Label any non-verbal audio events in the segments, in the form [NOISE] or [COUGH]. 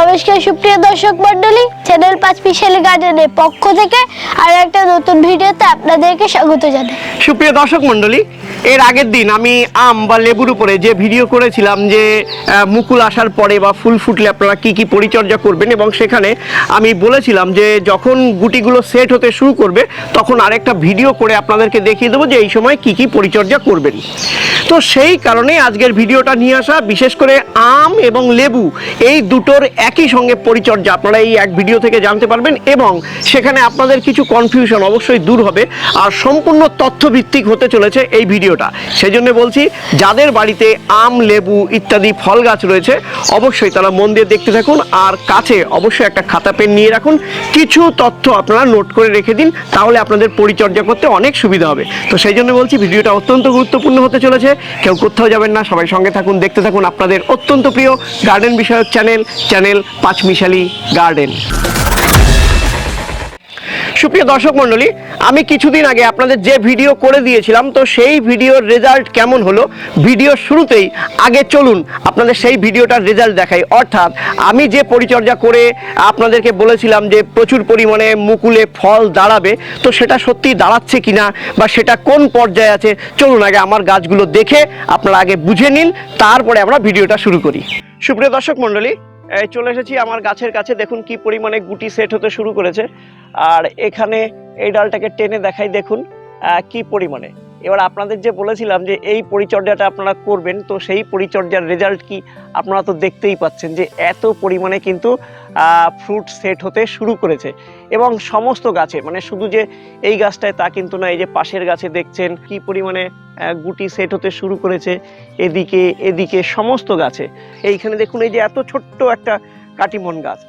নমস্কার সুপ্রিয় দর্শক মন্ডলী চ্যানেল পাঁচ পিসেল গার্ডেনের পক্ষ থেকে আর একটা নতুন ভিডিওতে আপনাদেরকে স্বাগত জানাই। সুপ্রিয় দর্শক মণ্ডলী এর আগের দিন আমি আম বা লেবুর উপরে যে ভিডিও করেছিলাম যে মুকুল আসার পরে বা ফুল ফুটলে আপনারা কি কি পরিচর্যা করবেন এবং সেখানে আমি বলেছিলাম যে, যখন গুটিগুলো সেট হতে শুরু করবে, তখন আরেকটা ভিডিও করে আপনাদেরকে দেখিয়ে দেবো যে, এই সময় কি কি পরিচর্যা করবেন। তো সেই কারণে আজকের ভিডিওটা নিয়ে আসা, বিশেষ করে আম এবং লেবু, এই দুটোর একই সঙ্গে পরিচর্যা আপনারা এই এক ভিডিও থেকে জানতে পারবেন এবং সেখানে আপনাদের কিছু কনফিউশন অবশ্যই দূর হবে, আর সম্পূর্ণ তথ্যভিত্তিক হতে চলেছে এই ভিডিওটা। সেই জন্য বলছি, যাদের বাড়িতে আম, লেবু ইত্যাদি ফল গাছ রয়েছে, অবশ্যই তারা মন দিয়ে দেখতে থাকুন। আর কাছে অবশ্যই একটা খাতা পেন নিয়ে রাখুন। কিছু তথ্য আপনারা নোট করে রেখে দিন, তাহলে আপনাদের পরিচর্যা করতে অনেক সুবিধা হবে। তো সেই জন্য বলছি, ভিডিওটা অত্যন্ত গুরুত্বপূর্ণ হতে চলেছে। কেউ কোথাও যাবেন না, সবাই সঙ্গে থাকুন, দেখতে থাকুন আপনাদের অত্যন্ত প্রিয় গার্ডেন বিষয়ক চ্যানেল চ্যানেল পাঁচমিশালি গার্ডেন সুপ্রিয় দর্শক মণ্ডলী, আমি কিছুদিন আগে আপনাদের যে ভিডিও করে দিয়েছিলাম, তো সেই ভিডিওর রেজাল্ট কেমন হলো ভিডিও শুরুতেই আগে চলুন আপনাদের সেই ভিডিওটার রেজাল্ট দেখাই। অর্থাৎ আমি যে পরিচর্যা করে আপনাদেরকে বলেছিলাম যে প্রচুর পরিমাণে মুকুলে ফল দাঁড়াবে, তো সেটা সত্যি দাঁড়াচ্ছে কিনা বা সেটা কোন পর্যায়ে আছে, চলুন আগে আমার গাছগুলো দেখে আপনারা আগে বুঝে নিন, তারপরে আমরা ভিডিওটা শুরু করি। সুপ্রিয় দর্শক মণ্ডলী এই চলে এসেছি আমার গাছের কাছে। দেখুন কি পরিমাণে গুটি সেট হতে শুরু করেছে। আর এখানে এই ডালটাকে টেনে দেখাই, দেখুন কি পরিমাণে। এবার আপনাদের যে বলেছিলাম যে এই পরিচর্যাটা আপনারা করবেন, তো সেই পরিচর্যার রেজাল্ট কি আপনারা তো দেখতেই পাচ্ছেন যে এত পরিমাণে কিন্তু ফ্রুট সেট হতে শুরু করেছে। এবং সমস্ত গাছে মানে শুধু যে এই গাছটায় তা কিন্তু না, এই যে পাশের গাছে দেখছেন কি পরিমাণে গুটি সেট হতে শুরু করেছে, এদিকে এদিকে সমস্ত গাছে। এইখানে দেখুন এই যে এত ছোট্ট একটা কাটিমন গাছ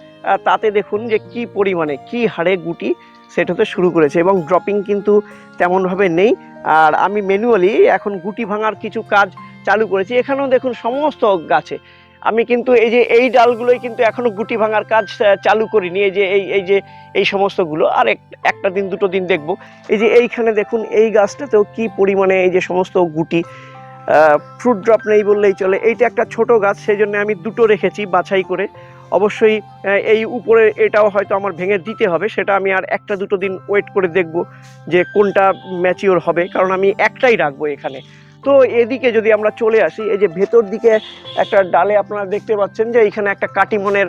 তাতে দেখুন যে কি পরিমাণে, কি হারে গুটি সেট হতে শুরু করেছে এবং ড্রপিং কিন্তু তেমনভাবে নেই। আর আমি ম্যানুয়ালি এখন গুটি ভাঙার কিছু কাজ চালু করেছি। এখানেও দেখুন সমস্ত গাছে। আমি কিন্তু এই যে এই ডালগুলোই কিন্তু এখনও গুটি ভাঙার কাজ চালু করিনি। এই যে এই এই যে এই সমস্তগুলো আর এক- একটা দিন, দুটো দিন দেখব। এই যে এইখানে দেখুন এই গাছটাতেও কি পরিমাণে এই যে সমস্ত গুটি ফ্রুট ড্রপ নেই বললেই চলে। এইটা একটা ছোট গাছ সেই জন্য আমি দুটো রেখেছি বাছাই করে। অবশ্যই এই উপরে এটাও হয়তো আমার ভেঙে দিতে হবে, সেটা আমি আর একটা দুটো দিন ওয়েট করে দেখব যে কোনটা ম্যাচিওর হবে, কারণ আমি একটাই রাখব এখানে। তো এদিকে যদি আমরা চলে আসি, এই যে ভেতর দিকে একটা ডালে আপনারা দেখতে পাচ্ছেন যে এখানে একটা কাটিমনের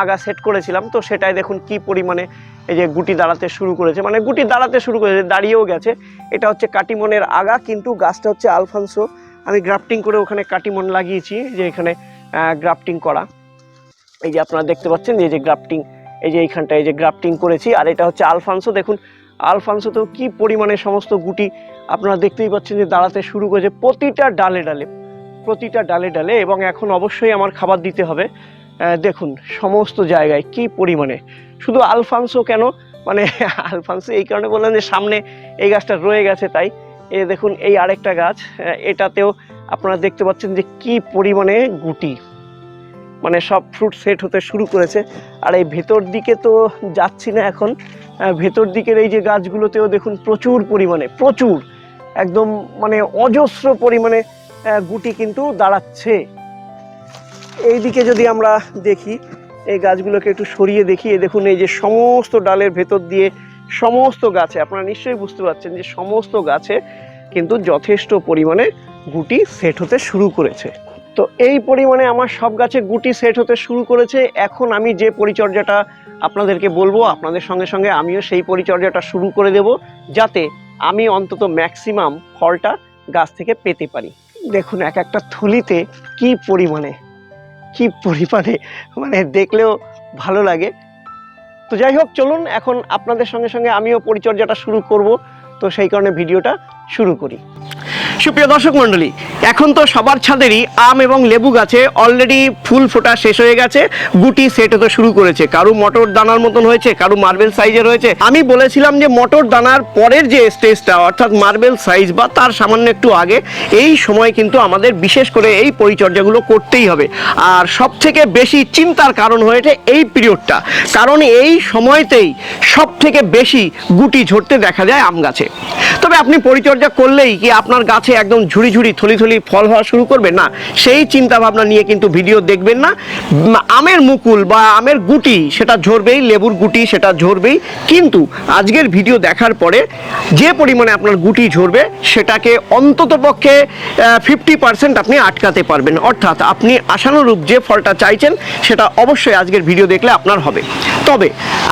আগা সেট করেছিলাম, তো সেটাই দেখুন কি পরিমাণে এই যে গুটি দাঁড়াতে শুরু করেছে। মানে গুটি দাঁড়াতে শুরু করেছে, দাঁড়িয়েও গেছে। এটা হচ্ছে কাটিমনের আগা, কিন্তু গাছটা হচ্ছে আলফানসো। আমি গ্রাফটিং করে ওখানে কাটিমন লাগিয়েছি, যে এখানে গ্রাফটিং করা। এই যে আপনারা দেখতে পাচ্ছেন, এই যে গ্রাফটিং এই যে এইখানটা এই যে গ্রাফটিং করেছি, আর এটা হচ্ছে আলফানসো দেখুন। আলফানসোতেও কি পরিমাণে সমস্ত গুটি আপনারা দেখতেই পাচ্ছেন যে দাঁড়াতে শুরু করেছে প্রতিটা ডালে ডালে, প্রতিটা ডালে ডালে, এবং এখন অবশ্যই আমার খাবার দিতে হবে। দেখুন, সমস্ত জায়গায় কি পরিমাণে। শুধু আলফানসো কেন? মানে [LAUGHS] আলফানসো এই কারণে বললেন যে সামনে এই গাছটা রয়ে গেছে, তাই। এ দেখুন, এই আরেকটা গাছ এটাতেও আপনারা দেখতে পাচ্ছেন যে কি পরিমাণে গুটি। মানে সব ফ্রুট সেট হতে শুরু করেছে। আর এই ভেতর দিকে তো যাচ্ছি না এখন। ভেতর দিকের এই যে গাছগুলোতেও দেখুন প্রচুর পরিমাণে, প্রচুর। একদম মানে অজস্র পরিমাণে গুটি কিন্তু দাঁড়াচ্ছে। এই দিকে যদি আমরা দেখি, এই গাছগুলোকে একটু সরিয়ে দেখি দেখুন এই যে সমস্ত ডালের ভেতর দিয়ে সমস্ত গাছে, আপনারা নিশ্চয়ই বুঝতে পারছেন যে সমস্ত গাছে কিন্তু যথেষ্ট পরিমাণে গুটি সেট হতে শুরু করেছে। তো এই পরিমাণে আমার সব গাছে গুটি সেট হতে শুরু করেছে। এখন আমি যে পরিচর্যাটা আপনাদেরকে বলব, আপনাদের সঙ্গে সঙ্গে আমিও সেই পরিচর্যাটা শুরু করে দেব, যাতে আমি অন্তত ম্যাক্সিমাম ফলটা গাছ থেকে পেতে পারি। দেখুন, এক একটা থলিতে কি পরিমাণে কি পরিমাণে মানে দেখলেও ভালো লাগে। তো যাই হোক, চলুন এখন আপনাদের সঙ্গে সঙ্গে আমিও পরিচর্যাটা শুরু করব। তো সেই কারণে ভিডিওটা শুরু করি। সুপ্রিয় দর্শক মণ্ডলী, এখন তো সবার ছাদেরই আম এবং লেবু গাছে অলরেডি ফুল ফোটা শেষ হয়ে গেছে, গুটি সেট হতে শুরু করেছে। কারু মটর দানার মতন হয়েছে, কারু মার্বেল সাইজের হয়েছে। আমি বলেছিলাম যে মটর দানার পরের যে স্টেজটা অর্থাৎ মার্বেল সাইজ বা তার সামান্য একটু আগে, এই সময় কিন্তু আমাদের বিশেষ করে এই পরিচর্যাগুলো করতেই হবে। আর সব থেকে বেশি চিন্তার কারণ হয়েছে এই পিরিয়ডটা কারণ এই সময়তেই সব থেকে বেশি গুটি ঝরতে দেখা যায় আম গাছে। তবে আপনি পরিচর্যা করলেই কি আপনার গাছে গাছে একদম ঝুড়ি ঝুড়ি, থলি থলি ফল হওয়া শুরু করবে। না, সেই চিন্তা ভাবনা নিয়ে কিন্তু ভিডিও দেখবেন না। আমের মুকুল বা আমের গুটি, সেটা ঝরবেই, লেবুর গুটি, সেটা ঝরবেই। কিন্তু আজকের ভিডিও দেখার পরে যে পরিমাণে আপনার গুটি ঝরবে, সেটাকে অন্তত পক্ষে ফিফটি পার্সেন্ট আপনি আটকাতে পারবেন। অর্থাৎ আপনি আশানুরূপ যে ফলটা চাইছেন, সেটা অবশ্যই আজকের ভিডিও দেখলে আপনার হবে। তবে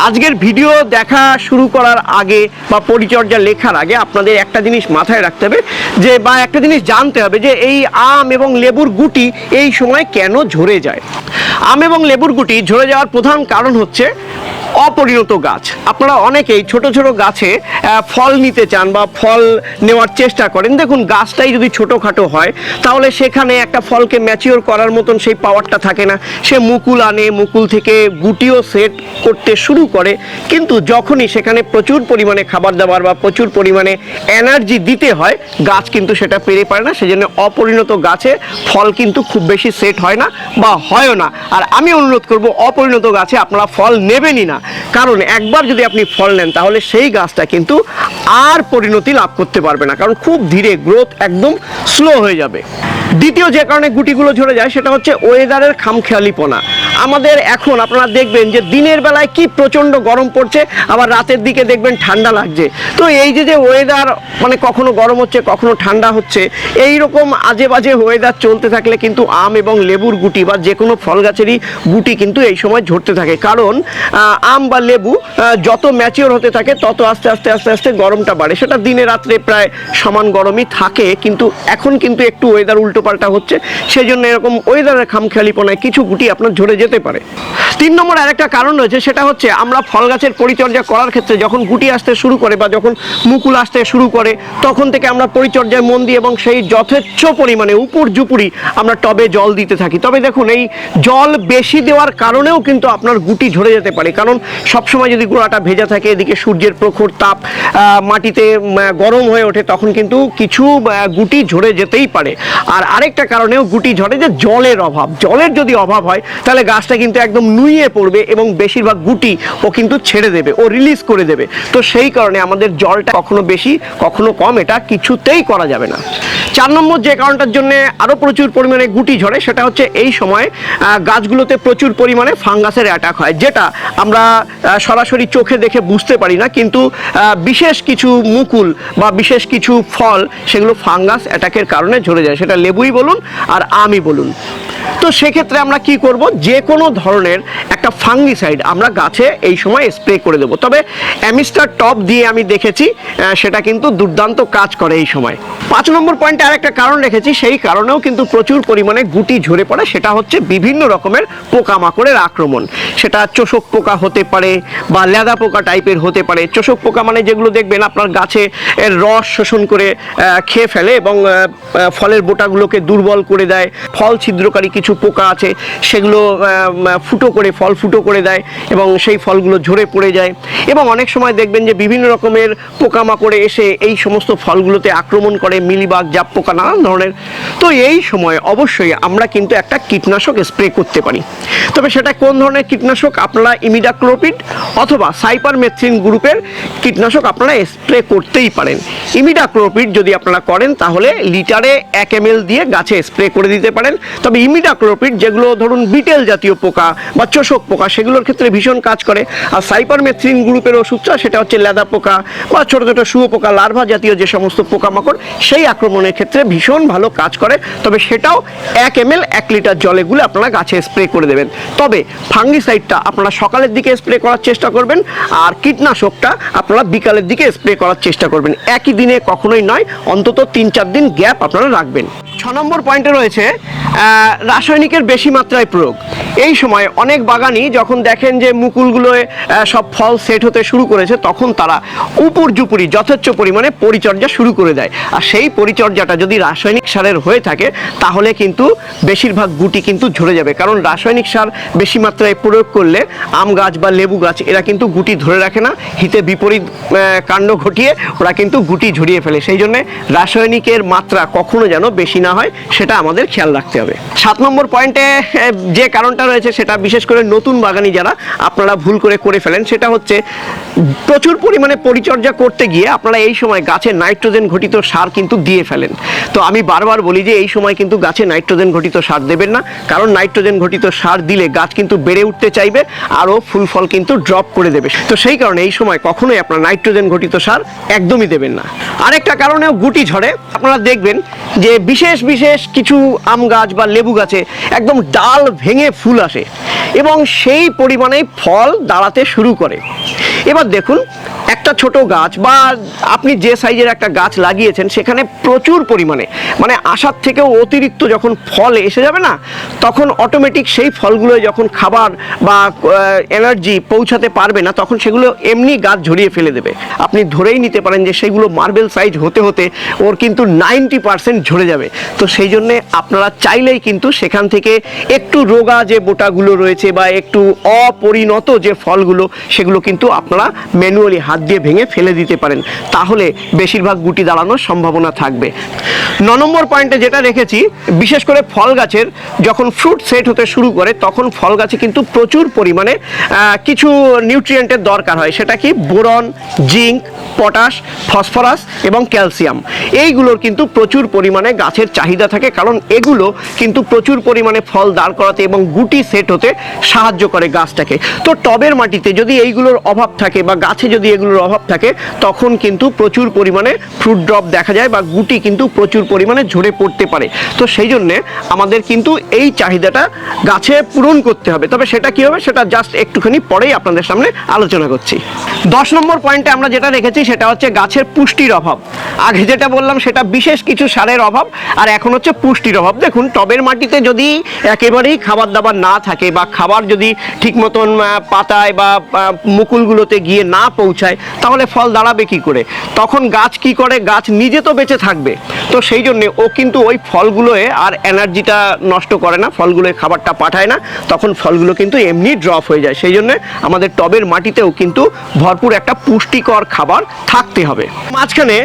আজকের ভিডিও দেখা শুরু করার আগে বা পরিচর্যা লেখার আগে আপনাদের একটা জিনিস মাথায় রাখতে হবে, যে বা একটা জিনিস জানতে হবে যে এই আম এবং লেবুর গুটি এই সময় কেন ঝরে যায়? আম এবং লেবুর গুটি ঝরে যাওয়ার প্রধান কারণ হচ্ছে অপরিণত গাছ। আপনারা অনেকেই ছোট ছোট গাছে ফল নিতে চান বা ফল নেওয়ার চেষ্টা করেন। দেখুন, গাছটাই যদি ছোটোখাটো হয়, তাহলে সেখানে একটা ফলকে ম্যাচিওর করার মতন সেই পাওয়ারটা থাকে না। সে মুকুল আনে, মুকুল থেকে গুটিও সেট করতে শুরু করে। কিন্তু যখনই সেখানে প্রচুর পরিমাণে খাবার দাবার বা প্রচুর পরিমাণে এনার্জি দিতে হয়, গাছ কিন্তু সেটা পেরে পারে না। সেজন্য অপরিণত গাছে ফল কিন্তু খুব বেশি সেট হয় না বা হয়ও না। আর আমি অনুরোধ করব, অপরিণত গাছে আপনারা ফল নেবেনই না। কারণ একবার যদি আপনি ফল নেন, তাহলে সেই গাছটা কিন্তু আর পরিণতি লাভ করতে পারবে না। কারণ খুব ধীরে গ্রোথ একদম স্লো হয়ে যাবে। দ্বিতীয় যে কারণে গুটিগুলো ঝরে যায়, সেটা হচ্ছে ওয়েদারের খামখেয়ালিপনা। আমাদের এখন আপনারা দেখবেন যে দিনের বেলায় কি প্রচণ্ড গরম পড়ছে, আবার রাতের দিকে দেখবেন ঠান্ডা লাগছে। তো এই যে যে ওয়েদার মানে কখনো গরম হচ্ছে, কখনো ঠান্ডা হচ্ছে এই রকম আজে বাজে ওয়েদার চলতে থাকলে কিন্তু আম এবং লেবুর গুটি বা যে কোনো ফল গাছেরই গুটি কিন্তু এই সময় ঝরতে থাকে। কারণ আম বা লেবু যত ম্যাচিওর হতে থাকে, তত আস্তে আস্তে আস্তে আস্তে গরমটা বাড়ে। সেটা দিনে রাত্রে প্রায় সমান গরমই থাকে, কিন্তু এখন কিন্তু একটু ওয়েদার উল্টোপাল্টা হচ্ছে। সেই জন্য এরকম ওয়েদারের খামখেয়ালিপনায় কিছু গুটি আপনার ঝরে যেতে পারে। তিন নম্বর আরেকটা কারণ রয়েছে, সেটা হচ্ছে আমরা ফল গাছের পরিচর্যা করার ক্ষেত্রে যখন গুটি আসতে শুরু করে বা যখন মুকুল আসতে শুরু করে, তখন থেকে আমরা পরিচর্যায় মন দিই এবং সেই যথেচ্ছ পরিমাণে উপর জুপুরি আমরা টবে জল দিতে থাকি। তবে দেখুন, এই জল বেশি দেওয়ার কারণেও কিন্তু আপনার গুটি ঝরে যেতে পারে। কারণ সবসময় যদি গোড়াটা ভেজা থাকে, এদিকে সূর্যের প্রখর তাপ মাটিতে গরম হয়ে ওঠে, তখন কিন্তু কিছু গুটি ঝরে যেতেই পারে। আর আরেকটা কারণেও গুটি ঝরে যে জলের অভাব। জলের যদি অভাব হয়, তাহলে গাছটা কিন্তু একদম নুইয়ে পড়বে এবং বেশিরভাগ গুটি ও কিন্তু ছেড়ে দেবে, ও রিলিজ করে দেবে। তো সেই কারণে আমাদের জলটা কখনো বেশি, কখনো কম, এটা কিছুতেই করা যাবে না। চার নম্বর যে কারণটার জন্য আরও প্রচুর পরিমাণে গুটি ঝরে, সেটা হচ্ছে এই সময় গাছগুলোতে প্রচুর পরিমাণে ফাঙ্গাসের অ্যাটাক হয়, যেটা আমরা সরাসরি চোখে দেখে বুঝতে পারি না, কিন্তু বিশেষ কিছু মুকুল বা বিশেষ কিছু ফল, সেগুলো ফাঙ্গাস অ্যাটাকের কারণে ঝরে যায়। সেটা লেবুই বলুন আর আমই বলুন। তো সেক্ষেত্রে আমরা কি করব? যে কোনো ধরনের একটা ফাঙ্গিসাইড আমরা গাছে এই সময় স্প্রে করে দেবো। তবে অ্যামিস্টার টপ দিয়ে আমি দেখেছি সেটা কিন্তু দুর্দান্ত কাজ করে এই সময়। পাঁচ নম্বর পয়েন্টে আরেকটা কারণ রেখেছি, সেই কারণেও কিন্তু প্রচুর পরিমাণে গুটি ঝরে পড়ে, সেটা হচ্ছে বিভিন্ন রকমের পোকামাকড়ের আক্রমণ। সেটা চোষক পোকা হতে পারে বা লেদা পোকা টাইপের হতে পারে। চোষক পোকা মানে যেগুলো দেখবেন আপনার গাছে এর রস শোষণ করে খেয়ে ফেলে এবং ফলের বোটাগুলোকে দুর্বল করে দেয়। ফল ছিদ্রকারী কিছু পোকা আছে, সেগুলো ফুটো করে, ফল ফুটো করে দেয় এবং সেই ফলগুলো ঝরে পড়ে যায়। এবং অনেক সময় দেখবেন যে বিভিন্ন রকমের পোকামাকড়ে এসে এই সমস্ত ফলগুলোতে আক্রমণ করে, মিলিবাগ জাপ পোকা নানান ধরনের। তো এই সময় অবশ্যই আমরা কিন্তু একটা কীটনাশক স্প্রে করতে পারি। তবে সেটা কোন ধরনের কীটনাশক? আপনারা ইমিডাক্লোপিড অথবা সাইপারমেথ্রিন গ্রুপের কীটনাশক আপনারা স্প্রে করতেই পারেন। ইমিডাক্লোপিড যদি আপনারা করেন, তাহলে লিটারে এক এম দিয়ে গাছে স্প্রে করে দিতে পারেন। তবে ইমিডাক্লোপিড যেগুলো ধরুন বিটেল জাতীয় পোকা বা চোষক পোকা, সেগুলোর ক্ষেত্রে ভীষণ কাজ করে। আর সাইপারমেথ্রিন গ্রুপের ওষুধটা সেটা হচ্ছে লেদা পোকা বা ছোটো ছোটো শুয়োপোকা লার্ভা জাতীয় যে সমস্ত পোকামাকড়, সেই আক্রমণের ক্ষেত্রে ভীষণ ভালো কাজ করে। তবে সেটাও এক এম এল এক লিটার জলে গুলে আপনারা গাছে স্প্রে করে দেবেন। তবে ফাঙ্গিসাইডটা আপনারা সকালের দিকে স্প্রে করার চেষ্টা করবেন, আর কীটনাশকটা আপনারা বিকালের দিকে স্প্রে করার চেষ্টা করবেন। একই দিনে কখনোই নয়, অন্তত তিন চার দিন গ্যাপ আপনারা রাখবেন। ছ নম্বর পয়েন্টে রয়েছে রাসায়নিকের বেশি মাত্রায় প্রয়োগ। এই সময় অনেক বাগানই যখন দেখেন যে মুকুলগুলোয় আহ, সব ফল সেট হতে শুরু করেছে তখন তারা উপর জুপুরি যথেচ্ছ পরিমাণে পরিচর্যা শুরু করে দেয়। আর সেই পরিচর্যাটা যদি রাসায়নিক সারের হয়ে থাকে তাহলে কিন্তু বেশিরভাগ গুটি কিন্তু ঝরে যাবে। কারণ রাসায়নিক সার বেশি মাত্রায় প্রয়োগ করলে আম গাছ বা লেবু গাছ এরা কিন্তু গুটি ধরে রাখে না। হিতে বিপরীত কাণ্ড ঘটিয়ে ওরা কিন্তু গুটি ঝরিয়ে ফেলে। সেই জন্য রাসায়নিকের মাত্রা কখনো যেন বেশি না হয় সেটা আমাদের খেয়াল রাখতে হবে। সাত নম্বর পয়েন্টে যে কারণটা কারণটা রয়েছে, সেটা বিশেষ করে নতুন বাগানি যারা আপনারা ভুল করে করে ফেলেন, সেটা হচ্ছে প্রচুর পরিমাণে পরিচর্যা করতে গিয়ে আপনারা এই সময় গাছে নাইট্রোজেন ঘটিত সার কিন্তু দিয়ে ফেলেন। তো আমি বারবার বলি যে, এই সময় কিন্তু গাছে নাইট্রোজেন ঘটিত সার দেবেন না, কারণ নাইট্রোজেন ঘটিত সার দিলে গাছ কিন্তু বেড়ে উঠতে চাইবে, আরও ফুল ফল কিন্তু ড্রপ করে দেবে। তো সেই কারণে এই সময় কখনোই আপনার নাইট্রোজেন ঘটিত সার একদমই দেবেন না। আরেকটা কারণেও গুটি ঝরে, আপনারা দেখবেন যে বিশেষ বিশেষ কিছু আম গাছ বা লেবু গাছে একদম ডাল ভেঙে ফুল আসে। এবং সেই পরিমাণে ফল দাঁড়াতে শুরু করে। এবার দেখুন, একটা ছোট গাছ বা আপনি যে সাইজের একটা গাছ লাগিয়েছেন, সেখানে প্রচুর পরিমাণে মানে আসার থেকেও অতিরিক্ত যখন ফল এসে যাবে না, তখন অটোমেটিক সেই ফলগুলো যখন খাবার বা এনার্জি পৌঁছাতে পারবে না, তখন সেগুলো এমনি গাছ ঝরিয়ে ফেলে দেবে। আপনি ধরেই নিতে পারেন যে সেগুলো মার্বেল সাইজ হতে হতে ওর কিন্তু নাইনটি পার্সেন্ট ঝরে যাবে। তো সেই জন্যে আপনারা চাইলেই কিন্তু সেখান থেকে একটু রোগা যে বোটাগুলো রয়েছে বা একটু অপরিণত যে ফলগুলো, সেগুলো কিন্তু আপনারা ম্যানুয়ালি হাত দিয়ে ভেঙে ফেলে দিতে পারেন। তাহলে বেশিরভাগ গুটি দাঁড়ানোর সম্ভাবনা থাকবে। ন নম্বর পয়েন্টে যেটা রেখেছি, বিশেষ করে ফল গাছের যখন ফ্রুট সেট হতে শুরু করে, তখন ফল গাছে কিন্তু প্রচুর পরিমাণে কিছু নিউট্রিয়েন্টের দরকার হয়। সেটা কি? বোরন, জিঙ্ক, পটাশ, ফসফরাস এবং ক্যালসিয়াম। এইগুলোর কিন্তু প্রচুর পরিমাণে গাছের চাহিদা থাকে, কারণ এগুলো কিন্তু প্রচুর পরিমাণে ফল দাঁড় করাতে এবং গুটি সেট হতে সাহায্য করে গাছটাকে। তো টবের মাটিতে যদি এইগুলোর অভাব থাকে বা গাছে যদি এগুলোর অভাব থাকে, তখন কিন্তু প্রচুর পরিমাণে ফ্রুট ড্রপ দেখা যায় বা গুটি কিন্তু প্রচুর পরিমাণে ঝরে পড়তে পারে। তো সেই জন্যে আমাদের কিন্তু এই চাহিদাটা গাছে পূরণ করতে হবে। তবে সেটা কি হবে? সেটা জাস্ট একটুখানি পরেই আপনাদের সামনে আলোচনা করছি। দশ নম্বর পয়েন্টে আমরা যেটা রেখেছি, সেটা হচ্ছে গাছের পুষ্টির অভাব। আগে যেটা বললাম, সেটা বিশেষ কিছু সারের অভাব, আর এখন হচ্ছে পুষ্টির অভাব। দেখুন, টবের মাটিতে যদি একেবারেই খাবার দাবার না থাকে বা খাবার যদি ঠিক মতন পাতায় বা মুকুলগুলোতে গিয়ে না পৌঁছায়, তাহলে ফল দাঁড়াবে কি করে? তখন গাছ কি করে? গাছ নিজে তো বেঁচে থাকবে। তো সেই জন্য ও কিন্তু ওই ফলগুলোয় আর এনার্জিটা নষ্ট করে না ফলগুলোয় খাবারটা পাঠায় না, তখন ফলগুলো কিন্তু এমনি ড্রপ হয়ে যায়। সেই জন্য আমাদের টবের মাটিতেও কিন্তু ভরপুর একটা পুষ্টিকর খাবার থাকতে হবে। মাঝখানে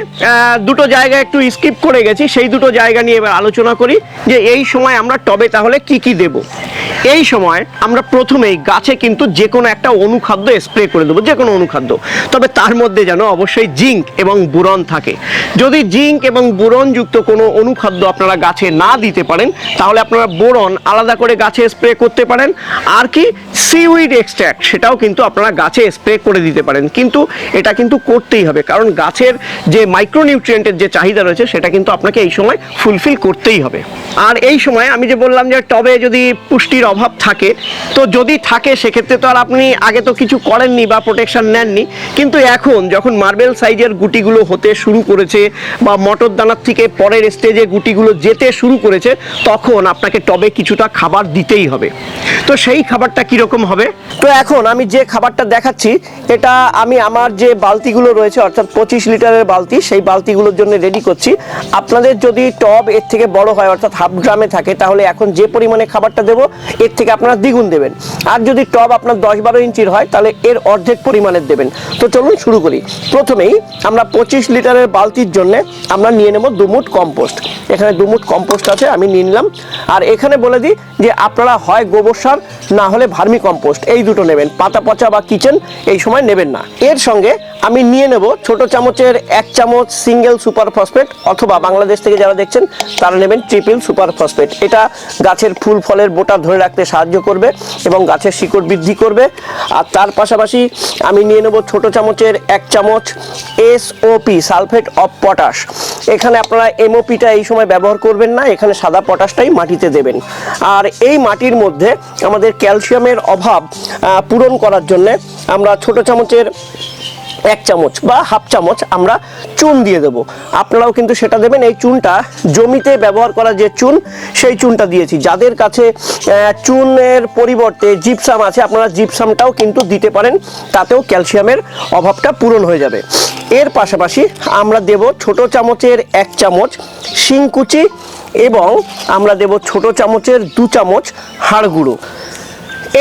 দুটো জায়গা একটু স্কিপ করে গেছি, সেই দুটো জায়গা নিয়ে এবার আলোচনা করি যে এই সময় আমরা টবে তাহলে কি কি দেব? এই সময় আমরা প্রথমেই গাছে কিন্তু যে কোনো একটা অনুখাদ্য স্প্রে করে দেবো, যে কোনো অনুখাদ্য। তবে তার মধ্যে যেন অবশ্যই জিঙ্ক এবং বুরন থাকে। যদি জিঙ্ক এবং বুরনযুক্ত কোনো অনুখাদ্য আপনারা গাছে না দিতে পারেন, তাহলে আপনারা বোরন আলাদা করে গাছে স্প্রে করতে পারেন। আর কি, সিউইড এক্সট্র্যাক্ট, সেটাও কিন্তু আপনারা গাছে স্প্রে করে দিতে পারেন। কিন্তু এটা কিন্তু করতেই হবে, কারণ গাছের যে মাইক্রোনিউট্রিয়েন্টের যে চাহিদা রয়েছে, সেটা কিন্তু আপনাকে এই সময় ফুলফিল করতেই হবে। আর এই সময় আমি যে বললাম যে টবে যদি পুষ্টির অভাব থাকে তো যদি থাকে, সেক্ষেত্রে তো আর আপনি আগে তো কিছু করেননি বা প্রোটেকশন নেননি। কিন্তু এখন যখন মার্বেল সাইজের গুটিগুলো হতে শুরু করেছে বা মটর দানার থেকে পরের স্টেজে গুটিগুলো যেতে শুরু করেছে, তখন আপনাকে টবে কিছুটা খাবার দিতেই হবে। তো সেই খাবারটা কীরকম হবে? তো এখন আমি যে খাবারটা দেখাচ্ছি, এটা আমি আমার যে বালতিগুলো রয়েছে, অর্থাৎ পঁচিশ লিটারের বালতি, সেই বালতিগুলোর জন্য রেডি করছি। আপনাদের যদি টব এর থেকে বড় হয়, অর্থাৎ হাফ গ্রামে থাকে, তাহলে এখন যে পরিমাণে খাবারটা দেবো, এর থেকে আপনারা দ্বিগুণ দেবেন। আর যদি টব আপনার দশ বারো ইঞ্চির হয়, তাহলে এর অর্ধেক পরিমাণের দেবেন। তো চলুন শুরু করি। প্রথমেই আমরা পঁচিশ লিটারের বালতির জন্য আমরা নিয়ে নেব দুমুট কম্পোস্ট। এখানে দুমুট কম্পোস্ট আছে, আমি নিয়ে নিলাম। আর এখানে বলে দিই যে আপনারা হয় গোবর সার, না হলে ভার্মি কম্পোস্ট, এই দুটো নেবেন। পাতা পচা বা কিচেন, এই সময় নেবেন না। এর সঙ্গে আমি নিয়ে নেব ছোট চামচের এক চামচ সিঙ্গেল সুপার ফসফেট, অথবা বাংলাদেশ থেকে যারা দেখছেন, তারা নেবেন ট্রিপল সুপার ফসফেট। এটা গাছের ফুল, ফলের বোটা ধরে রাখতে সাহায্য করবে। এবং গাছের শিকড় বৃদ্ধি করবে। আর তার পাশাপাশি আমি নিয়ে নেব ছোট চামচের এক চামচ এসওপি সালফেট অফ পটাশ এখানে আপনারা এমওপিটা এই সময় ব্যবহার করবেন না, এখানে সাদা পটাশটাই মাটিতে দেবেন। আর এই মাটির মধ্যে আমাদের ক্যালসিয়ামের অভাব পূরণ করার জন্যে আমরা ছোট চামচের এক চামচ বা হাফ চামচ আমরা চুন দিয়ে দেবো। আপনারাও কিন্তু সেটা দেবেন। এই চুনটা জমিতে ব্যবহার করা যে চুন, সেই চুনটা দিয়েছি। যাদের কাছে চুনের পরিবর্তে জিপসাম আছে, আপনারা জিপসামটাও কিন্তু দিতে পারেন। তাতেও ক্যালসিয়ামের অভাবটা পূরণ হয়ে যাবে। এর পাশাপাশি আমরা দেব ছোট চামচের এক চামচ শিংকুচি এবং আমরা দেব ছোট চামচের দু চামচ হাড় গুঁড়ো।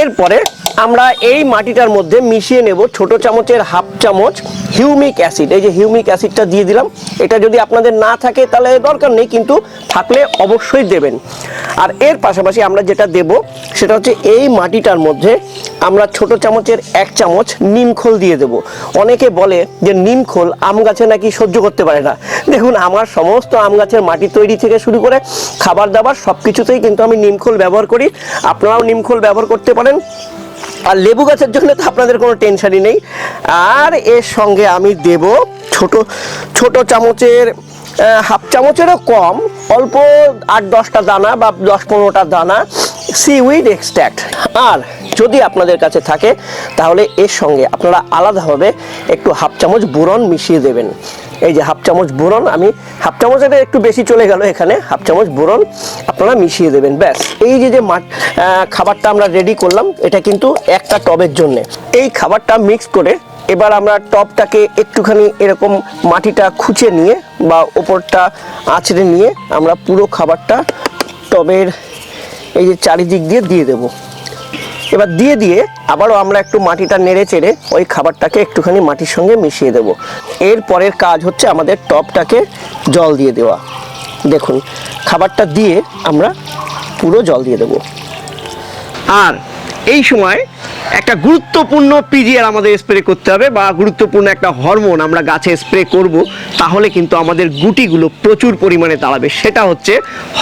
এরপরে আমরা এই মাটিটার মধ্যে মিশিয়ে নেব ছোট চামচের হাফ চামচ হিউমিক অ্যাসিড। এই যে হিউমিক অ্যাসিডটা দিয়ে দিলাম, এটা যদি আপনাদের না থাকে তাহলে দরকার নেই, কিন্তু থাকলে অবশ্যই দেবেন। আর এর পাশাপাশি আমরা যেটা দেব সেটা হচ্ছে এই মাটিটার মধ্যে আমরা ছোট চামচের এক চামচ নিমখোল দিয়ে দেব। অনেকে বলে যে নিমখোল আম গাছে নাকি সহ্য করতে পারে না। দেখুন, আমার সমস্ত আম গাছের মাটি তৈরি থেকে শুরু করে খাবার দাবার সব কিছুতেই কিন্তু আমি নিমখোল ব্যবহার করি। আপনারাও নিমখোল ব্যবহার করতে পারেন। আর লেবু গাছের জন্য তো আপনাদের কোনো টেনশনই নেই। আর এর সঙ্গে আমি দেব ছোট ছোট চামচের হাফ চামচেরও কম, অল্প আট দশটা দানা বা দশ পনেরোটা দানা সিউইড এক্সট্র্যাক্ট আর যদি আপনাদের কাছে থাকে, তাহলে এর সঙ্গে আপনারা আলাদাভাবে একটু হাফ চামচ বোরন মিশিয়ে দেবেন। এই যে হাফ চামচ বোরন, আমি হাফ চামচ এটা একটু বেশি চলে গেল এখানে, হাফ চামচ বোরন আপনারা মিশিয়ে দেবেন, ব্যাস। এই যে যে খাবারটা আমরা রেডি করলাম, এটা কিন্তু একটা টবের জন্য। এই খাবারটা মিক্স করে এবার আমরা টবটাকে একটুখানি এরকম মাটিটা খুঁচে নিয়ে বা ওপরটা আঁচড়ে নিয়ে আমরা পুরো খাবারটা টবের এই যে চারিদিক দিয়ে দিয়ে দেবো। এবার দিয়ে দিয়ে আবারও আমরা একটু মাটিটা নেড়ে চেড়ে ওই খাবারটাকে একটুখানি মাটির সঙ্গে মিশিয়ে দেব। এর পরের কাজ হচ্ছে আমাদের টপটাকে জল দিয়ে দেওয়া। দেখুন, খাবারটা দিয়ে আমরা পুরো জল দিয়ে দেব। আর এই সময় একটা গুরুত্বপূর্ণ পিজিআর আমাদের স্প্রে করতে হবে বা গুরুত্বপূর্ণ একটা হরমোন আমরা গাছে স্প্রে করব, তাহলে কিন্তু আমাদের গুটিগুলো প্রচুর পরিমাণে দাঁড়াবে। সেটা হচ্ছে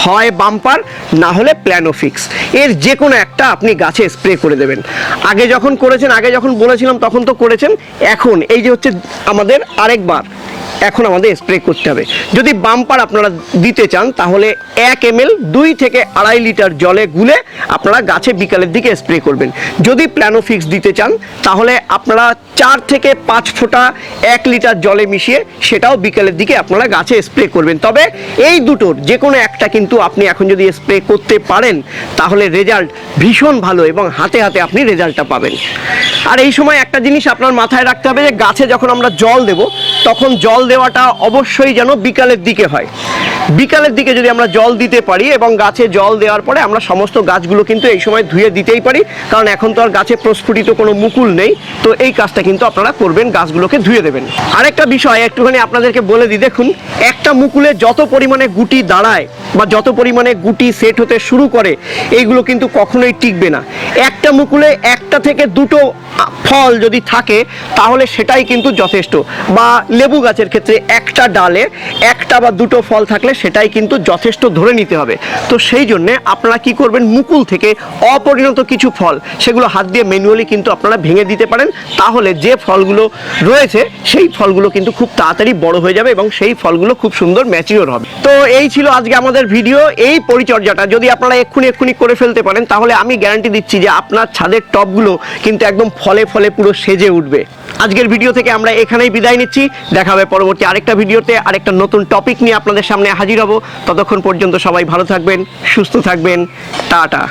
হয় বাম্পার, না হলে প্ল্যানোফিক্স। এর যে কোনো একটা আপনি গাছে স্প্রে করে দেবেন। আগে যখন করেছেন, আগে যখন বলেছিলাম, তখন তো করেছেন। এখন এই যে হচ্ছে আমাদের আরেকবার এখন আমাদের স্প্রে করতে হবে। যদি বাম্পার আপনারা দিতে চান, তাহলে এক এম এল দুই থেকে আড়াই লিটার জলে গুলে আপনারা গাছে বিকালের দিকে স্প্রে করবেন। যদি প্ল্যানোফিক্স দিতে চান, তাহলে আপনারা চার থেকে পাঁচ ফোঁটা এক লিটার জলে মিশিয়ে সেটাও বিকালের দিকে আপনারা গাছে স্প্রে করবেন। তবে এই দুটোর, যে কোনো একটা কিন্তু আপনি এখন যদি স্প্রে করতে পারেন, তাহলে রেজাল্ট ভীষণ ভালো এবং হাতে হাতে আপনি রেজাল্টটা পাবেন। আর এই সময় একটা জিনিস আপনার মাথায় রাখতে হবে যে, গাছে যখন আমরা জল দেব, তখন জল দেওয়াটা অবশ্যই যেন বিকালের দিকে হয়। বিকালের দিকে যদি আমরা জল দিতে পারি এবং গাছে জল দেওয়ার পরে আমরা সমস্ত গাছগুলো কিন্তু এই সময় ধুয়ে দিতেই পারি, কারণ এখন তো আর গাছে প্রস্ফুটিত কোনো মুকুল নেই। তো এই কাজটা কিন্তু আপনারা করবেন, গাছগুলোকে ধুয়ে দেবেন। আরেকটা বিষয় একটুখানি আপনাদেরকে বলে দিই, দেখুন, একটা মুকুলে যত পরিমাণে গুটি দাঁড়ায় বা যত পরিমাণে গুটি সেট হতে শুরু করে এইগুলো কিন্তু কখনোই টিকবে না। একটা মুকুলে একটা থেকে দুটো ফল যদি থাকে, তাহলে সেটাই কিন্তু যথেষ্ট। বা লেবু গাছের ক্ষেত্রে একটা ডালে একটা বা দুটো ফল থাকলে সেটাই কিন্তু যথেষ্ট ধরে নিতে হবে। তো সেই জন্যে আপনারা কি করবেন, মুকুল থেকে অপরিণত কিছু ফল, সেগুলো হাত দিয়ে ম্যানুয়ালি কিন্তু আপনারা ভেঙে দিতে পারেন। তাহলে যে ফলগুলো রয়েছে, সেই ফলগুলো কিন্তু খুব তাড়াতাড়ি বড় হয়ে যাবে এবং সেই ফলগুলো খুব সুন্দর ম্যাচিওর হবে। তো এই ছিল আজকে আমাদের ভিডিও এই পরিচর্যাটা যদি আপনারা এক্ষুনি এক্ষুনি করে ফেলতে পারেন, তাহলে আমি গ্যারান্টি দিচ্ছি যে আপনার ছাদের টবগুলো কিন্তু একদম ফলে ফলে পুরো সেজে উঠবে। আজকের ভিডিও থেকে আমরা এখানেই বিদায় নিচ্ছি। দেখা হবে পরবর্তী আরেকটা ভিডিওতে আরেকটা নতুন টপিক নিয়ে আপনাদের সামনে হাজির হব। ততক্ষণ পর্যন্ত সবাই ভালো থাকবেন সুস্থ থাকবেন। টাটা।